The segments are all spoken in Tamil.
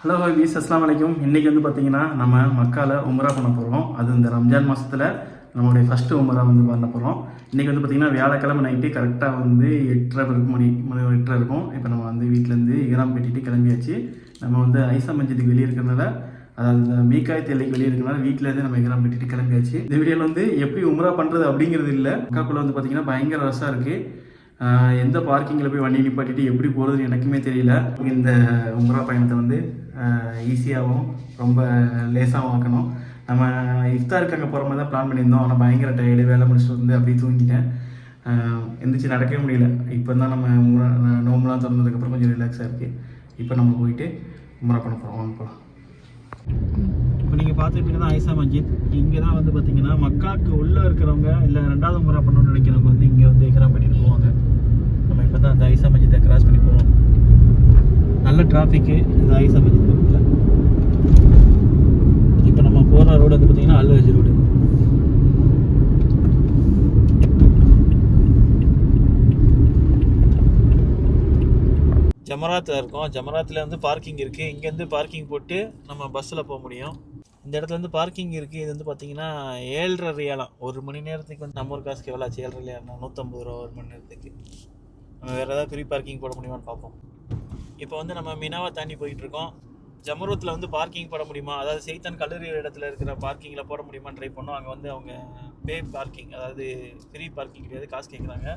ஹலோ ஹபீஸ் அஸ்லாம் வலைக்கும் இன்றைக்கி வந்து பார்த்தீங்கன்னா நம்ம மக்காவில் உம்ரா பண்ண போகிறோம் அது இந்த ரம்ஜான் மாதத்தில் நம்மளுடைய ஃபஸ்ட்டு உமரா வந்து பண்ண போகிறோம் இன்றைக்கி வந்து பார்த்திங்கன்னா வியாழக்கிழமை நைட்டு கரெக்டாக வந்து எட்டரை இருக்கும் மணி மணி எட்டரை இருக்கும். இப்போ நம்ம வந்து வீட்டிலேருந்து இகராம் கட்டிட்டு கிளம்பியாச்சு. நம்ம வந்து ஐசா மஞ்சத்துக்கு வெளியே இருக்கிறனால அதாவது இந்த மீக்காய் தேலைக்கு வெளியே இருக்கிறனால வீட்டிலேருந்து நம்ம இராம் கட்டிட்டு கிளம்பியாச்சு. இந்த வீடியோவில் வந்து எப்படி உம்ரா பண்ணுறது அப்படிங்கிறது இல்லை. மக்காக்குள்ளே வந்து பார்த்திங்கன்னா பயங்கர ரஷ்ஷாக இருக்குது எந்த பார்க்கிங்கில் போய் வண்டி நிப்பாட்டிட்டு எப்படி போகிறதுன்னு எனக்குமே தெரியல. இந்த உமரா பயணத்தை வந்து ஈஸியாகவும் ரொம்ப லேசாகவும் ஆக்கணும். நம்ம இஃப்தாருக்கு அங்கே போகிற மாதிரி தான் பிளான் பண்ணியிருந்தோம். ஆனால் பயங்கர டயர்டு வேலை முடிச்சுட்டு வந்து அப்படியே தூங்கிட்டேன். எந்திரிச்சு நடக்கவே முடியல. இப்போ தான் நம்ம நோம்புலாம் திறந்ததுக்கப்புறம் கொஞ்சம் ரிலாக்ஸாக இருக்குது இப்போ நம்ம போயிட்டு முறை பண்ண போகிறோம் வாங்க போகலாம் இப்போ நீங்கள் பார்த்துக்கிட்டீங்கன்னா ஐசா மஜித் இங்கே தான் வந்து பார்த்தீங்கன்னா மக்காவுக்கு உள்ளே இருக்கிறவங்க இல்லை ரெண்டாவது முறை பண்ணணும்னு நினைக்கிறவங்க வந்து இங்கே வந்து இக்கராம் பண்ணிட்டு போவாங்க. நம்ம இப்போ தான் அந்த ஐசா மஸ்ஜித்தை கிராஸ் பண்ணி போகிறோம் நல்ல டிராஃபிக்கு இந்த ஐசா மஸ்ஜித் பக்கத்தில். இப்போ நம்ம போகிற ரோடு வந்து பார்த்தீங்கன்னா அல்லஹஜ் ரோடு ஜமராத்தில் இருக்கோம். ஜமராத்தில் வந்து பார்க்கிங் இருக்குது இங்கேருந்து பார்க்கிங் போட்டு நம்ம பஸ்ஸில் போக முடியும். இந்த இடத்துல வந்து பார்க்கிங் இருக்குது இது வந்து பார்த்தீங்கன்னா ஏழரை ரியாலாம் ஒரு மணி நேரத்துக்கு வந்து நம்ம ஒரு காசுக்கு எவ்வளோ ஆச்சு? ஏழரை ரியால்னா நூற்றம்பது ரூபா ஒரு மணி நேரத்துக்கு. நம்ம வேறு ஏதாவது ஃப்ரீ பார்க்கிங் போட முடியுமான்னு பார்ப்போம். இப்போ வந்து நம்ம மினாவை தாண்டி போயிட்டு இருக்கோம் ஜமரூத்தில் வந்து பார்க்கிங் போட முடியுமா? அதாவது செய்தான் கல்லூரி இடத்துல இருக்கிற பார்க்கிங்கில் போட முடியுமான்னு ட்ரை பண்ணோம். அங்கே வந்து அவங்க பே பார்க்கிங் அதாவது ஃப்ரீ பார்க்கிங் கிடையாது காசு கேட்குறாங்க.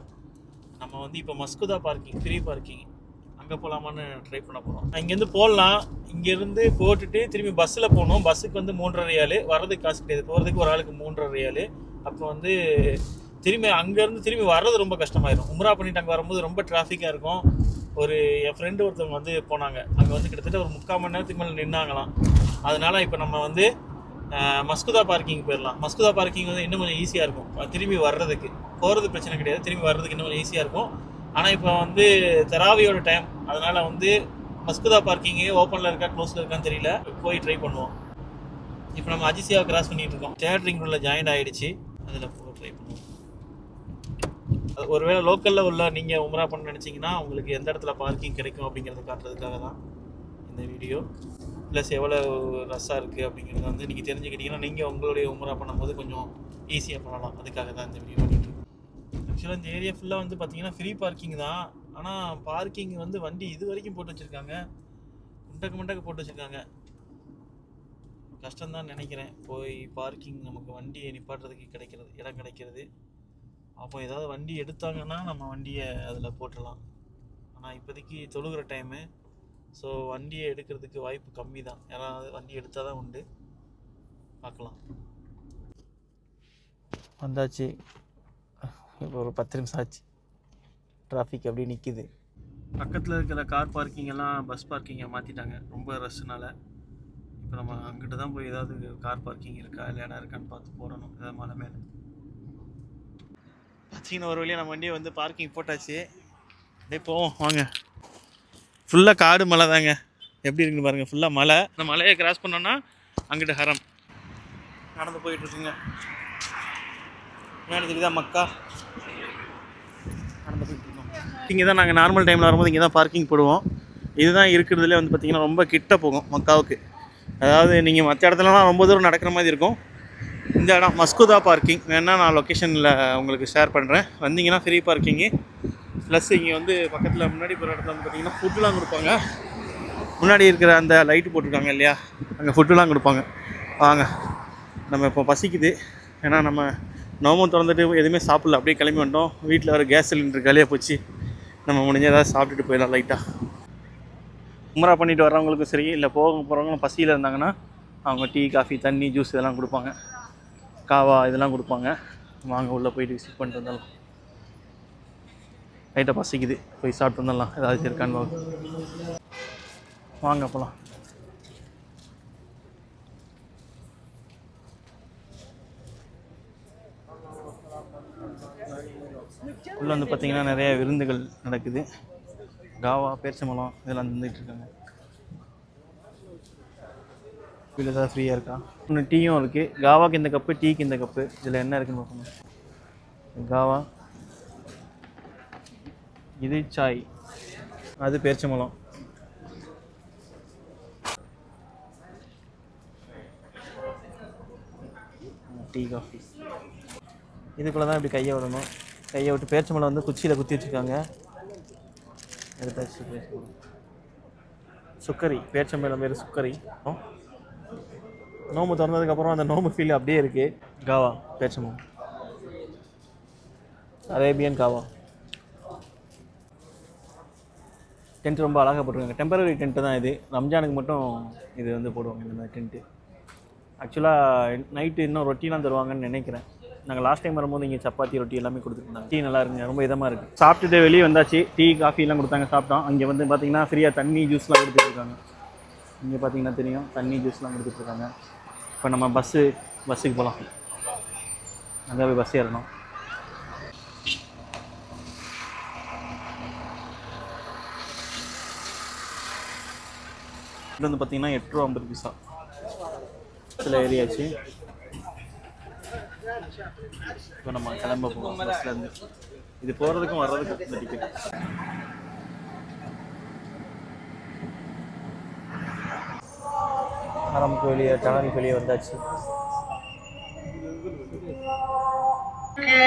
நம்ம வந்து இப்போ மஸ்குதா பார்க்கிங் ஃப்ரீ பார்க்கிங் அங்கே போகலாமான்னு ட்ரை பண்ண போகிறோம் இங்கேருந்து போடலாம் இங்கேருந்து போட்டுட்டு திரும்பி பஸ்ஸில் போகணும். பஸ்ஸுக்கு வந்து மூன்றரை ரியாலு வரதுக்கு காசு கிடையாது. போகிறதுக்கு ஒரு ஆளுக்கு மூன்றரை ரியாலு அப்போ வந்து திரும்பி அங்கேருந்து திரும்பி வர்றது ரொம்ப கஷ்டமாயிரும். உம்ரா பண்ணிட்டு அங்கே வரும்போது ரொம்ப டிராஃபிக்காக இருக்கும். ஒரு என் ஃப்ரெண்டு ஒருத்தவங்க வந்து போனாங்க. அங்கே வந்து கிட்டத்தட்ட ஒரு முக்கால் மணி நேரத்துக்கு மேலே நின்னாங்களாம். அதனால் இப்போ நம்ம வந்து மஸ்குதா பார்க்கிங் போயிடலாம் மஸ்குதா பார்க்கிங் வந்து இன்னும் கொஞ்சம் ஈஸியாக இருக்கும். திரும்பி வர்றதுக்கு. போகிறது பிரச்சனை கிடையாது. திரும்பி வர்றதுக்கு இன்னும் கொஞ்சம் ஈஸியாக இருக்கும். ஆனால் இப்போ வந்து தெராவியோட டைம் அதனால் வந்து மஸ்குதா பார்க்கிங்கே ஓப்பனில் இருக்கா க்ளோஸில் இருக்கான்னு தெரியல. போய் ட்ரை பண்ணுவோம். இப்போ நம்ம அஜிசியாவை கிராஸ் பண்ணிகிட்டு இருக்கோம். தேட்டரிங் உள்ள ஜாயின் ஆகிடுச்சு அதில் போய் ட்ரை பண்ணுவோம் அது ஒருவேளை லோக்கலில் உள்ள நீங்கள் உமரா பண்ண நினச்சிங்கன்னா உங்களுக்கு எந்த இடத்துல பார்க்கிங் கிடைக்கும் அப்படிங்கிறத காட்டுறதுக்காக தான் இந்த வீடியோ ப்ளஸ் எவ்வளோ ரஷ்ஷாக இருக்குது அப்படிங்கிறத வந்து நீங்கள் தெரிஞ்சுக்கிட்டிங்கன்னா நீங்கள் உங்களுடைய உமரா பண்ணும்போது கொஞ்சம் ஈஸியாக பண்ணலாம். அதுக்காக தான் இந்த வீடியோ பண்ணிட்டு ஆக்சுவலாக இந்த ஏரியா ஃபுல்லாக வந்து பார்த்தீங்கன்னா ஃப்ரீ பார்க்கிங் தான். ஆனால் பார்க்கிங் வந்து வண்டி இது வரைக்கும் போட்டு வச்சுருக்காங்க. முண்டக்கு முண்டக்கு போட்டு வச்சுருக்காங்க. கஷ்டம்தான் நினைக்கிறேன். போய் பார்க்கிங் நமக்கு வண்டியை நிப்பாட்டுறதுக்கு கிடைக்கிறது இடம் கிடைக்கிறது. அப்போ ஏதாவது வண்டி எடுத்தாங்கன்னா நம்ம வண்டியை அதில் போட்டுடலாம். ஆனால் இப்போதைக்கு தொழுகிற டைமு ஸோ வண்டியை எடுக்கிறதுக்கு வாய்ப்பு கம்மி தான் யாராவது வண்டி எடுத்தால் தான் உண்டு. பார்க்கலாம். வந்தாச்சு. இப்போ ஒரு பத்து நிமிஷம் ஆச்சு. டிராஃபிக் அப்படியே நிற்கிது பக்கத்தில் இருக்கிற கார் பார்க்கிங் எல்லாம் பஸ் பார்க்கிங்கை மாற்றிட்டாங்க ரொம்ப ரஷ்னால இப்போ நம்ம அங்கிட்டு தான் போய் ஏதாவது கார் பார்க்கிங் இருக்கா இல்லை இடம் இருக்கான்னு பார்த்து போடணும். ஏதாவது மலை மேலே. பார்த்தீங்கன்னா ஒரு வழியாக நம்ம வண்டியை வந்து பார்க்கிங் போட்டாச்சு. அப்படியே போவோம் வாங்க. ஃபுல்லாக காடு மலை தாங்க. எப்படி இருக்குன்னு பாருங்கள் ஃபுல்லாக மலை. அந்த மலையை கிராஸ் பண்ணோன்னா அங்கிட்ட ஹரம். நடந்து போயிட்டுருக்குங்க முன்னாடி தெரியுதா மக்கா? நடந்து போயிட்டுருக்கோம் இங்கே தான் நாங்கள் நார்மல் டைமில் வரும்போது இங்கே தான் பார்க்கிங் போடுவோம். இதுதான் இருக்கிறதுலே வந்து பார்த்திங்கன்னா ரொம்ப கிட்ட போகும் மக்காவுக்கு. அதாவது நீங்கள் மற்ற இடத்துலலாம் ரொம்ப தூரம் நடக்கிற மாதிரி இருக்கும். இந்த இடம் மஸ்குதா பார்க்கிங். வேணால் நான் லொக்கேஷனில் உங்களுக்கு ஷேர் பண்ணுறேன் வந்தீங்கன்னா ஃப்ரீ பார்க்கிங்கு ப்ளஸ் இங்கே வந்து பக்கத்தில் முன்னாடி போகிற இடத்துல வந்து பார்த்தீங்கன்னா ஃபுட்டுலாம் கொடுப்பாங்க. முன்னாடி இருக்கிற அந்த லைட்டு போட்டிருக்காங்க இல்லையா? அங்கே ஃபுட்டுலாம் கொடுப்பாங்க. வாங்க. நம்ம இப்போ பசிக்குது. ஏன்னா நம்ம நோமம் திறந்துட்டு எதுவுமே சாப்பிடல. அப்படியே கிளம்பி வந்தோம் வீட்டில் வர கேஸ் சிலிண்டர் காலியாக போச்சு. நம்ம முடிஞ்ச ஏதாவது சாப்பிட்டுட்டு போயிடலாம் லைட்டாக உமரா பண்ணிட்டு வர்றவங்களுக்கும் சரி இல்லை போக போகிறவங்களும் பசியில் இருந்தாங்கன்னா அவங்க டீ காஃபி தண்ணி ஜூஸ் இதெல்லாம் கொடுப்பாங்க. காவா இதெல்லாம் கொடுப்பாங்க. வாங்க உள்ளே போயிட்டு விசிட் பண்ணிட்டு வந்துடலாம். லைட்டாக பசிக்குது. போய் சாப்பிட்டு வந்துடலாம். ஏதாச்சும் இருக்கான்னு வாங்க போகலாம் உள்ளே வந்து பார்த்தீங்கன்னா நிறைய விருந்துகள் நடக்குது. காவா பேரிச்சம்பழம் இதெல்லாம் தந்துட்டு இருக்காங்க. இல்லை சார் ஃப்ரீயாக இருக்கா? இன்னும் டீயும் இருக்குது காவாக்கு இந்த கப்பு டீக்கு இந்த கப்பு இதில் என்ன இருக்குன்னு பார்க்கணும் காவா. இது சாய். அது பேரிச்சம்பழம். Tea coffee. இதுக்குள்ளே தான் இப்படி கையை விடணும். கையை விட்டு பேரிச்சம்பழம் வந்து குச்சியில் குத்தி வச்சுருக்காங்க. எடுத்தாச்சு சுக்கரி. பேரிச்சம்பழம் பேர் சுக்கரி. நோம்பு திறந்ததுக்கப்புறம் அந்த நோம்பு ஃபீல் அப்படியே இருக்குது காவா. பேச்சம்பழம் அரேபியன் காவா. டென்ட் ரொம்ப அழகாக போட்டிருக்காங்க. டெம்பரரி டென்ட்டு தான் இது. ரம்ஜானுக்கு மட்டும் இது வந்து போடுவாங்க இந்த மாதிரி டென்ட்டு ஆக்சுவலாக நைட்டு இன்னும் ரொட்டிலாம் தருவாங்கன்னு நினைக்கிறேன். நாங்கள் லாஸ்ட் டைம் வரும்போது இங்கே சப்பாத்தி ரொட்டி எல்லாமே கொடுத்துருந்தாங்க. டீ நல்லா இருக்குங்க. ரொம்ப இதமாக இருக்குது சாப்பிட்டுட்டு வெளியே வந்தாச்சு. டீ காஃபி எல்லாம் கொடுத்தாங்க சாப்பிட்டோம். அங்கே வந்து பார்த்தீங்கன்னா ஃப்ரீயாக தண்ணி ஜூஸ்லாம் கொடுத்துட்ருக்காங்க இங்கே பார்த்தீங்கன்னா தெரியும். தண்ணி ஜூஸ்லாம் கொடுத்துட்ருக்காங்க இப்போ நம்ம பஸ்ஸு பஸ்ஸுக்கு போகலாம் அங்கே போய் பஸ் ஏறணும். இது வந்து பார்த்தீங்கன்னா எட்டு ரூபா ஐம்பது பைசா பஸ்ஸில் ஏறியாச்சு. இப்போ நம்ம கிளம்ப போகிறோம் பஸ்லேருந்து இது போகிறதுக்கும் வர்றதுக்கும் இந்த டிக்கெட் ஆரம்புக்கு வெளியே டனலுக்கு வெளியே வந்தாச்சு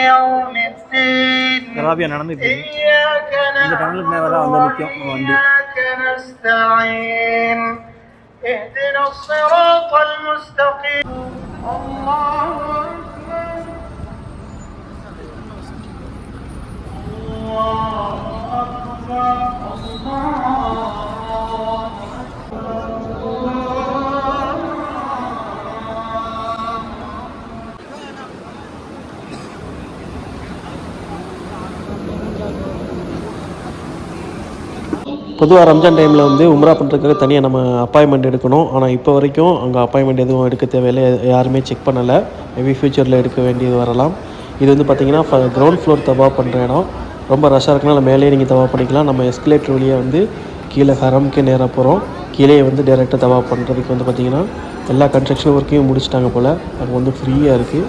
يوم الدين ராபியா நடந்துட்டு இருக்கு. إياك இந்த டனலுக்கு நேரம் தான் வந்து நிற்கும் நம்ம வண்டி وإياك نستعين اهدنا الصراط المستقيم الله பொதுவாக ரம்ஜான் டைமில் வந்து உம்ரா பண்ணுறதுக்காக தனியாக நம்ம அப்பாயின்மெண்ட் எடுக்கணும். ஆனால் இப்போ வரைக்கும் அங்கே அப்பாயின்மெண்ட் எதுவும் எடுக்க தேவையில்லை. யாருமே செக் பண்ணலை. மேபி ஃப்யூச்சரில் எடுக்க வேண்டியது வரலாம். இது வந்து பார்த்தீங்கன்னா கிரவுண்ட் ஃப்ளோர் தவா பண்ணுற இடம். ரொம்ப ரஷ்ஷாக இருக்குனால மேலேயே நீங்கள் தவா பண்ணிக்கலாம். நம்ம எஸ்கலேட்டர் வழியாக வந்து கீழே ஹரம்க்கு நேராக போகிறோம் கீழே வந்து டேரெக்டாக தவா பண்ணுறதுக்கு வந்து பார்த்தீங்கன்னா எல்லா கன்ஸ்ட்ரக்ஷன் ஒர்க்கையும் முடிச்சிட்டாங்க போல். அங்கே வந்து ஃப்ரீயாக இருக்குது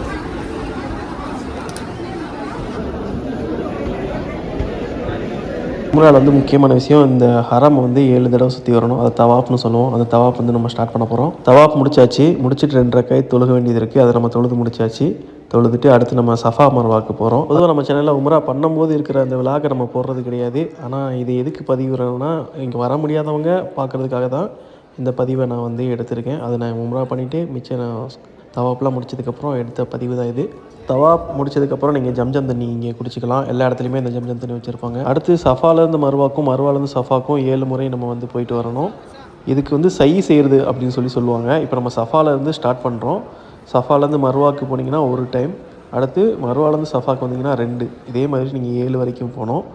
உம்ராவில் வந்து முக்கியமான விஷயம் இந்த ஹரம் வந்து ஏழு தடவை சுற்றி வரணும். அதை தவாப்னு சொல்லுவோம். அந்த தவாப் வந்து நம்ம ஸ்டார்ட் பண்ண போகிறோம் தவாப் முடிச்சாச்சு. முடிச்சிட்டு ரெண்டரை கை தொழுக வேண்டியது இருக்குது அதை நம்ம தொழுது முடிச்சாச்சு. தொழுதுட்டு அடுத்து நம்ம சஃபா மர்வாக்கு போகிறோம் பொதுவாக நம்ம சேனலில் உம்ரா பண்ணும்போது இருக்கிற அந்த விழாக்கை நம்ம போடுறது கிடையாது. ஆனால் இது எதுக்கு பதிவுறோம்னா இங்கே வர முடியாதவங்க பார்க்குறதுக்காக தான் இந்த பதிவை நான் வந்து எடுத்திருக்கேன். அதை நான் உமரா பண்ணிவிட்டு மிச்சம் நான் தவாப்லாம் முடிச்சதுக்கப்புறம் எடுத்த பதிவு தான் இது. தவாப் முடிச்சதுக்கப்புறம் நீங்கள் ஜம்ஜம் தண்ணி இங்கே குடிச்சிக்கலாம். எல்லா இடத்துலையுமே இந்த ஜம்ஜம் தண்ணி வச்சுருப்பாங்க. அடுத்து சஃபாலேருந்து மருவாக்கும் மருவாலேருந்து சஃபாக்கும் ஏழு முறை நம்ம வந்து போயிட்டு வரணும். இதுக்கு வந்து சை செய்கிறது அப்படின்னு சொல்லி சொல்லுவாங்க. இப்போ நம்ம சஃபாலேருந்து ஸ்டார்ட் பண்ணுறோம் சஃபாலேருந்து மருவாக்கு போனீங்கன்னா ஒரு டைம். அடுத்து மருவாலேருந்து சஃபாக்கு வந்தீங்கன்னா ரெண்டு. இதே மாதிரி நீங்கள் ஏழு வரைக்கும் போகணும்.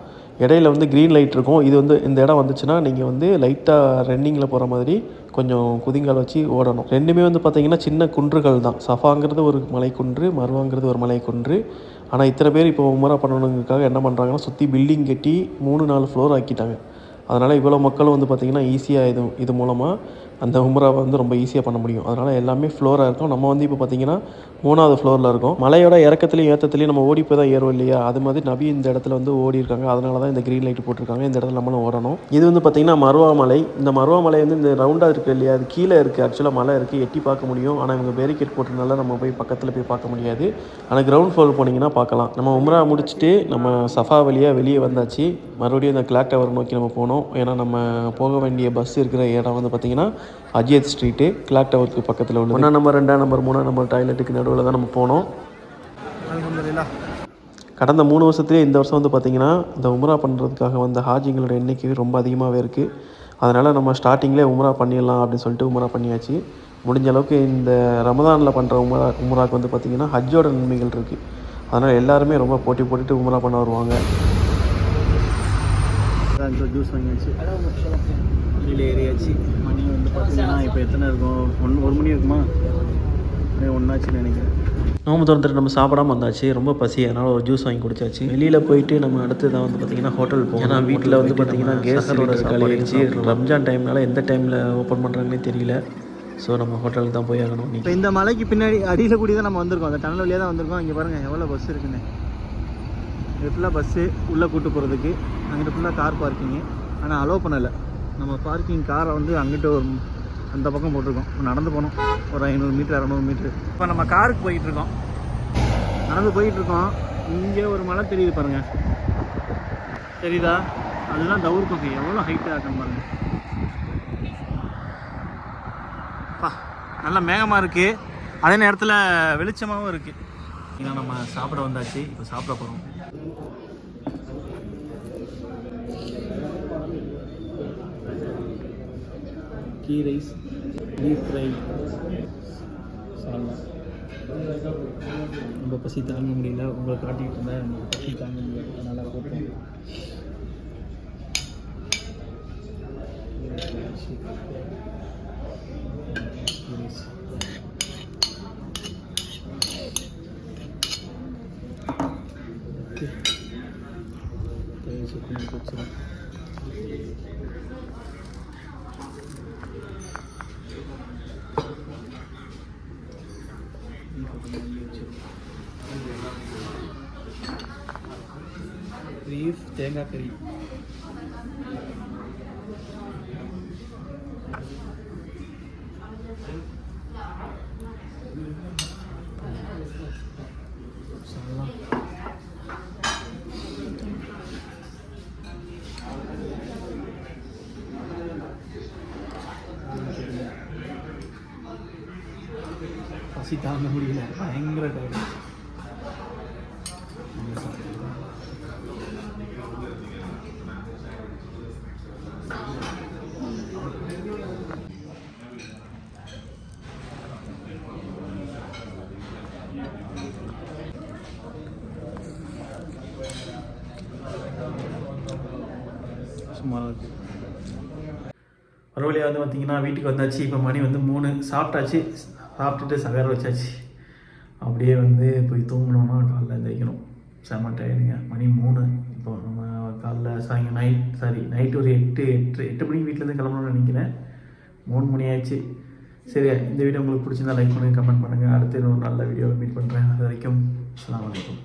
இடையில வந்து க்ரீன் லைட் இருக்கும். இது வந்து இந்த இடம் வந்துச்சுன்னா நீங்கள் வந்து லைட்டாக ரன்னிங்கில் போகிற மாதிரி கொஞ்சம் குதிங்கால் வச்சு ஓடணும். ரெண்டுமே வந்து பார்த்தீங்கன்னா சின்ன குன்றுகள் தான். சஃபாங்கிறது ஒரு மலைக்குன்று மருவாங்கிறது ஒரு மலைக்குன்று. ஆனால் இத்தனை பேர் இப்போ உமரா பண்ணணுங்கிறதுக்காக என்ன பண்ணுறாங்கன்னா சுற்றி பில்டிங் கட்டி மூணு நாலு ஃப்ளோர் ஆக்கிட்டாங்க. அதனால் இவ்வளோ மக்களும் வந்து பார்த்திங்கன்னா ஈஸியாக இது இது மூலமாக அந்த உம்ராவை வந்து ரொம்ப ஈஸியாக பண்ண முடியும். அதனால் எல்லாமே ஃப்ளோராக இருக்கும். நம்ம வந்து இப்போ பார்த்திங்கன்னா மூணாவது ஃப்ளோரில் இருக்கும். மலையோட இறக்கத்துலையும் ஏற்றத்துலையும் நம்ம ஓடி போய் தான் ஏறும் இல்லையா? அது மாதிரி நபி இந்த இடத்துல வந்து ஓடி இருக்காங்க. அதனால தான் இந்த க்ரீன் லைட் போட்டிருக்காங்க. இந்த இடத்துல நம்மளும் ஓடணும். இது வந்து பார்த்திங்கன்னா மருவா மலை இந்த மருவா மலை வந்து இந்த ரவுண்டாக இருக்குது இல்லையா? அது கீழே இருக்குது ஆக்சுவலாக மலை இருக்குது எட்டி பார்க்க முடியும். ஆனால் இவங்க பேரிகேட் போட்டதுனால நம்ம போய் பக்கத்தில் போய் பார்க்க முடியாது. ஆனால் கிரவுண்ட் ஃப்ளோர் போனீங்கன்னா பார்க்கலாம். நம்ம உம்ரா முடிச்சுட்டு நம்ம சஃபா வழியாக வெளியே வந்தாச்சு. மறுபடியும் இந்த கிளாக் டவர் நோக்கி நம்ம போனோம். ஏன்னா நம்ம போக வேண்டிய பஸ் இருக்கிற இடம் வந்து பார்த்திங்கன்னா அஜித் ஸ்ட்ரீட்டு கிளாக் டவருக்கு பக்கத்தில் உள்ள ஒன்றாம் நம்பர் ரெண்டாம் நம்பர் மூணாம் நம்பர் டாய்லெட்டுக்கு நடுவில் தான் நம்ம போனோம். கடந்த மூணு வருஷத்துலேயே இந்த வருஷம் வந்து பார்த்திங்கன்னா இந்த உம்ரா பண்ணுறதுக்காக வந்த ஹாஜிங்களோட எண்ணிக்கை ரொம்ப அதிகமாகவே இருக்குது அதனால் நம்ம ஸ்டார்டிங்லேயே உம்ரா பண்ணிடலாம் அப்படின்னு சொல்லிட்டு உம்ரா பண்ணியாச்சு. முடிஞ்ச அளவுக்கு இந்த ரமதானில் பண்ணுற உம்ரா உம்ராக்கு வந்து பார்த்திங்கன்னா ஹஜ்ஜோட நன்மைகள் இருக்குது அதனால் எல்லாருமே ரொம்ப போட்டி போட்டுட்டு உம்ரா பண்ண வருவாங்க. ஜூஸ் வாங்கியாச்சு. வெளியில் ஏறியாச்சு. மணி வந்து பார்த்தீங்கன்னா இப்போ எத்தனை இருக்கும்? ஒன் ஒரு மணி இருக்குமா? ஒன்றாச்சுன்னு நினைக்கிறேன். நோம்பு திறந்துட்டு நம்ம சாப்பிடாம வந்தாச்சு. ரொம்ப பசி. அதனால் ஒரு ஜூஸ் வாங்கி குடிச்சாச்சு. வெளியில் போயிட்டு நம்ம அடுத்து தான் வந்து பார்த்திங்கன்னா ஹோட்டல் போவோம் ஏன்னா வீட்டில் வந்து பார்த்திங்கன்னா கேஸ் சிலிண்டர் காலியாகிடுச்சு ரம்ஜான் டைம்னால எந்த டைமில் ஓப்பன் பண்ணுறாங்கன்னே தெரியல. ஸோ நம்ம ஹோட்டலுக்கு தான் போய் ஆகணும். இப்போ இந்த மலைக்கு பின்னாடி அடியில் கூடி தான் நம்ம வந்திருக்கோம். அந்த டனல் வழியாக தான் வந்திருக்கோம். இங்கே பாருங்கள் எவ்வளோ பஸ் இருக்குன்னு. இது ஃபுல்லாக பஸ்ஸு உள்ளே கூட்டு போகிறதுக்கு அங்கிட்டு ஃபுல்லாக கார் பார்க்கிங்கு ஆனால் அலோவ் பண்ணலை. நம்ம பார்க்கிங் காரை வந்து அங்கிட்டு ஒரு அந்த பக்கம் போட்டிருக்கோம். நடந்து போனோம். ஒரு ஐநூறு மீட்டர் இரநூறு மீட்ரு இப்போ நம்ம காருக்கு போயிட்டுருக்கோம் நடந்து போயிட்டுருக்கோம் இங்கே ஒரு மலை தெரியுது பாருங்கள் தெரியுதா? அதுதான் தவுர் குகை எவ்வளோ ஹைட்டாக இருக்குன்னு பாருங்க. பா நல்லா மேகமாக இருக்குது அதே நேரத்தில் வெளிச்சமாகவும் இருக்குது ஏன்னா நம்ம சாப்பிட வந்தாச்சு. இப்போ சாப்பிட போகிறோம் கீ ரைஸ் பீஃப் ஃப்ரை சால்னா ரொம்ப பசி தாங்க முடியல உங்களை காட்டிக்கிட்டு இருந்தேன் எனக்கு பசி தாங்க முடியல அதனால் போட்டோம் பீஃப் தேங்காய் கறி பசி தாங்க முடியல பயங்கர டயர்டு இருக்குது ஒரு வந்து பார்த்திங்கன்னா வீட்டுக்கு வந்தாச்சு. இப்போ மணி வந்து மூணு. சாப்பிட்டாச்சு. சாப்பிட்டுட்டு சகர வச்சாச்சு. அப்படியே வந்து போய் தூங்கணும்னா காலைல எந்திரிக்கணும். செம டயர்டுங்க. மணி மூணு. இப்போ நம்ம காலைல சாயங்காலம் நைட் சாரி நைட் ஒரு எட்டு எட்டு எட்டு மணிக்கு வீட்டிலேருந்து கிளம்பணும்னு நினைக்கிறேன். மூணு மணி ஆயிடுச்சு. சரி இந்த வீடியோ உங்களுக்கு பிடிச்சிருந்தா லைக் பண்ணுங்கள் கமெண்ட் பண்ணுங்கள் அடுத்து இன்னொரு நல்ல வீடியோவை மீட் பண்ணுறேன் அது வரைக்கும் அலாம் அலைக்கும்.